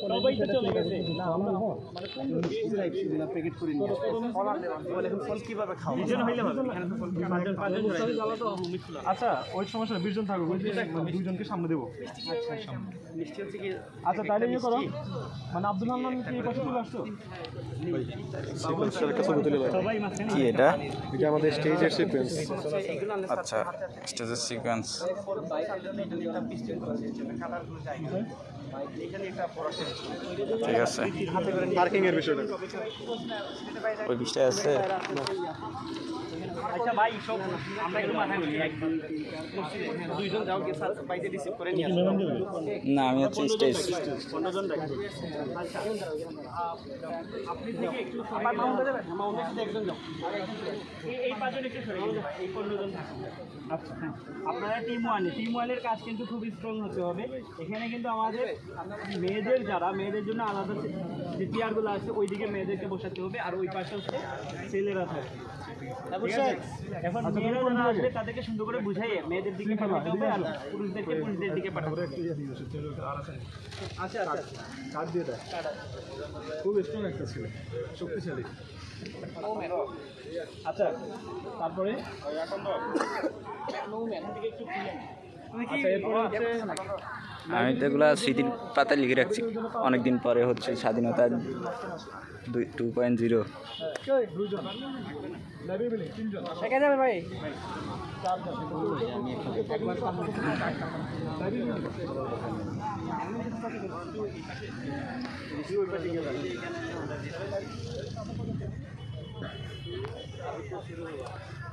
সবাই তো চলে গেছে। প্যাকেট করে নিয়ে বলে এখন ফল কীভাবে খাও দুজন হইলে হবে পাঁচজন পাঁচজন আচ্ছা ওই সমস্যা না, বিশজন থাকবে ওই মানে দুইজনকে সামনে দেবো। হচ্ছে আচ্ছা তাহলে ইয়ে করো। মানে আব্দুল হান্নান কি কথা চলে আসছো সবাই মাঝখানে কি এটা? এটা আমাদের স্টেজের সিকোয়েন্স আচ্ছা স্টেজের সিকোয়েন্স ঠিক আছে। পার্কিং এর বিষয়টা। ওই বিষয়টা আছে? আচ্ছা ভাই সব আমরা একটু মাথায় বলি দুইজন যাও গিয়ে স্যার বাইরে রিসিভ করে নিয়ে আসো। না আমি হচ্ছে স্টেজ। আচ্ছা আপনি থেকে একটু মাউন্টে যাবেন মাউন্টে একজন যাও। আচ্ছা হ্যাঁ। আপনারা টিম ওয়ানে টিম ওয়ানের কাজ কিন্তু খুব স্ট্রং হতে হবে। এখানে কিন্তু আমাদের মেয়েদের যারা মেয়েদের জন্য আলাদা যে চেয়ারগুলো আছে ওইদিকে মেয়েদেরকে বসাতে হবে। আর ওই পাশে হচ্ছে ছেলেরা থাকবে এখন মেয়েরা যারা আসবে তাদেরকে সুন্দর করে বুঝাইয়ে মেয়েদের দিকে পাঠাতে হবে আর পুরুষদেরকে পুরুষদের দিকে পাঠাতে হবে। আচ্ছা আচ্ছা। কার্ড দিয়ে দেয় খুব স্ট্রং একটা ছিল। শক্তিশালী। আচ্ছা তারপরে? আচ্ছা আমি তো এগুলা স্মৃতির পাতায় লিখে রাখছি। অনেকদিন পরে হচ্ছে স্বাধীনতা দুই টু পয়েন্ট জিরো লাইব্রেরি あるかしら?